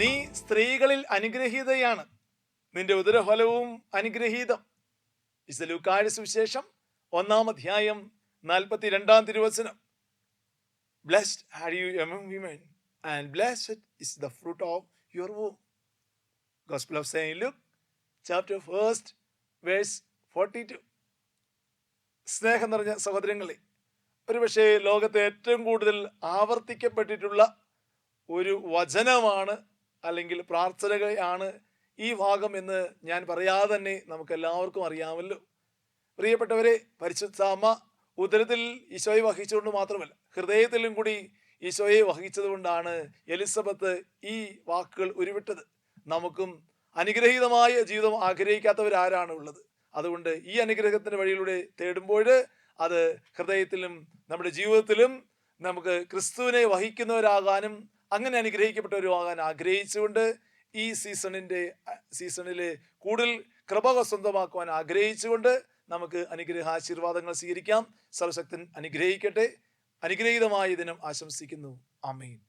നീ സ്ത്രീകളിൽ അനുഗ്രഹീതയാണ്. നിന്റെ ഉദരഫലവും അനുഗ്രഹീതം. വിശലുക്കാട് സുവിശേഷം ഒന്നാം അധ്യായം നാൽപ്പത്തി രണ്ടാം തിരുവചനം. Blessed are you among women and blessed is the fruit of your womb gospel of saint Luke chapter first verse forty two സ്നേഹം നിറഞ്ഞ സഹോദരങ്ങളെ ഒരുപക്ഷെ ലോകത്തെ ഏറ്റവും കൂടുതൽ ആവർത്തിക്കപ്പെട്ടിട്ടുള്ള ഒരു വചനമാണ് അല്ലെങ്കിൽ പ്രാർത്ഥനകളാണ് ഈ ഭാഗം എന്ന് ഞാൻ പറയാതെ തന്നെ നമുക്ക് എല്ലാവർക്കും അറിയാമല്ലോ. പ്രിയപ്പെട്ടവരെ പരിശുദ്ധ അമ്മ ഉദരത്തിൽ ഈശോയെ വഹിച്ചുകൊണ്ട് മാത്രമല്ല ഹൃദയത്തിലും കൂടി ഈശോയെ വഹിച്ചതുകൊണ്ടാണ് എലിസബത്ത് ഈ വാക്കുകൾ ഉരുവിട്ടത്. നമുക്കും അനുഗ്രഹീതമായ ജീവിതം ആഗ്രഹിക്കാത്തവരാരാണ് ഉള്ളത് അതുകൊണ്ട് ഈ അനുഗ്രഹത്തിന്റെ വഴിയിലൂടെ തേടുമ്പോൾ അത് ഹൃദയത്തിലും നമ്മുടെ ജീവിതത്തിലും നമുക്ക് ക്രിസ്തുവിനെ വഹിക്കുന്നവരാകാനും അങ്ങനെ അനുഗ്രഹിക്കപ്പെട്ടവരുമാകാൻ ആഗ്രഹിച്ചുകൊണ്ട് ഈ സീസണിന്റെ സീസണിൽ കൂടുതൽ കൃപക സ്വന്തമാക്കുവാൻ ആഗ്രഹിച്ചുകൊണ്ട് നമുക്ക് അനുഗ്രഹ ആശീർവാദങ്ങൾ സ്വീകരിക്കാം. സർവശക്തൻ അനുഗ്രഹിക്കട്ടെ. അനുഗ്രഹീതമായ ദിനം ആശംസിക്കുന്നു. അമീൻ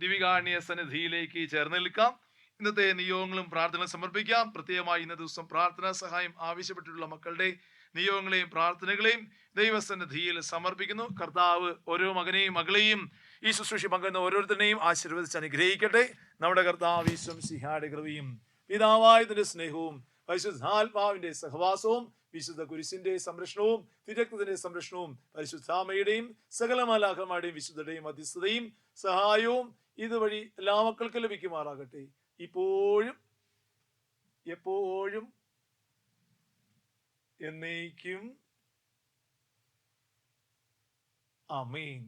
ദിവികാണിയ സന്നിധിയിലേക്ക് ചേർന്ന് നിൽക്കാം. ഇന്നത്തെ നിയോഗങ്ങളും പ്രാർത്ഥനകളും സമർപ്പിക്കാം. പ്രത്യേകമായി ഇന്ന ദിവസം പ്രാർത്ഥനാ സഹായം ആവശ്യപ്പെട്ടിട്ടുള്ള മക്കളുടെ നിയോഗങ്ങളെയും പ്രാർത്ഥനകളെയും ദൈവസന്നിധിയിൽ സമർപ്പിക്കുന്നു. കർത്താവ് ഓരോ മകനെയും മകളെയും ഈ ശുശ്രൂഷ പങ്കുന്ന ഓരോരുത്തരെയും ആശീർവദിച്ച് അനുഗ്രഹിക്കട്ടെ. നമ്മുടെ കർത്താവ് ഈശ്വം സിഹായുടെ കൃപയും പിതാവായതിന്റെ സ്നേഹവും പരിശുദ്ധാത്മാവിന്റെ സഹവാസവും വിശുദ്ധ കുരിശിന്റെ സംരക്ഷണവും തിരക്തത്തിന്റെ സംരക്ഷണവും പരിശുദ്ധാമയുടെയും സകലമാലാഹമാരുടെയും വിശുദ്ധയുടെയും മധ്യസ്ഥതയും സഹായവും ഇതുവഴി എല്ലാ മക്കൾക്കും ലഭിക്കുമാറാകട്ടെ. ഇപ്പോഴും എപ്പോഴും എന്നേക്കും. അമീൻ